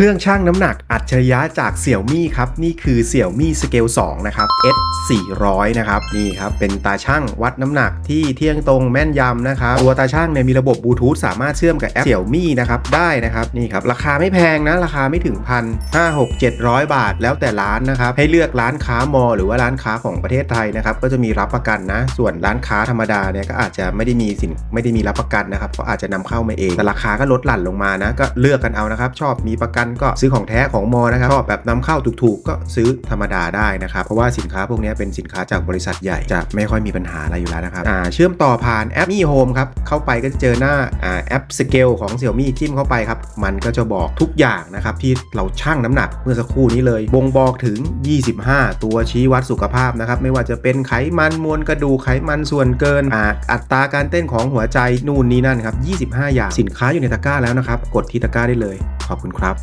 เครื่องชั่งน้ำหนักอัจฉริยะจากเสี่ยวมี่ครับ นี่คือเสี่ยวมี่สเกล2นะครับ S 400นะครับ นี่ครับ เป็นตาช่างวัดน้ำหนักที่เที่ยงตรงแม่นยำนะครับ ตัวตาช่างเนี่ยมีระบบบลูทูธสามารถเชื่อมกับแอปเสี่ยวมี่นะครับได้นะครับนี่ครับ ราคาไม่แพงนะ ราคาไม่ถึงพันห้าหกเจ็ดร้อยบาทแล้วแต่ร้านนะครับ ให้เลือกร้านค้ามอ หรือว่าร้านค้าของประเทศไทยนะครับก็จะมีรับประกันนะ ส่วนร้านค้าธรรมดาเนี่ยก็อาจจะไม่ได้มีสินไม่ได้มีรับประกันนะครับก็อาจจะนำเข้ามาเองแต่ราคาก็ลดหลั่นลงมานะก็เลือกกันเอานะครับชอบมีประกันก็ซื้อของแท้ของมอนะครับชอบแบบนำเข้าถูกๆ ก็ซื้อธรรมดาได้นะครับ เพราะว่าสินค้าพวกนี้เป็นสินค้าจากบริษัทใหญ่จะไม่ค่อยมีปัญหาอะไรอยู่แล้วนะครับอ่าเชื่อมต่อผ่านแอป Mi Home ครับเข้าไปก็จะเจอหน้าอ่าแอปสเกลของ Xiaomi จิ้มเข้าไปครับมันก็จะบอกทุกอย่างนะครับที่เราชั่งน้ำหนักเมื่อสักครู่นี้เลยบ่งบอกถึง 25 ตัวชี้วัดสุขภาพนะครับไม่ว่าจะเป็นไขมันมวลกระดูกไขมันส่วนเกินอ่าอัตราการเต้นของหัวใจนู่นนี่นั่นครับ25 อย่างสินค้าอยู่ในตะกร้าแล้วนะครับกดที่ตะกร้าได้เลย ขอบคุณครับ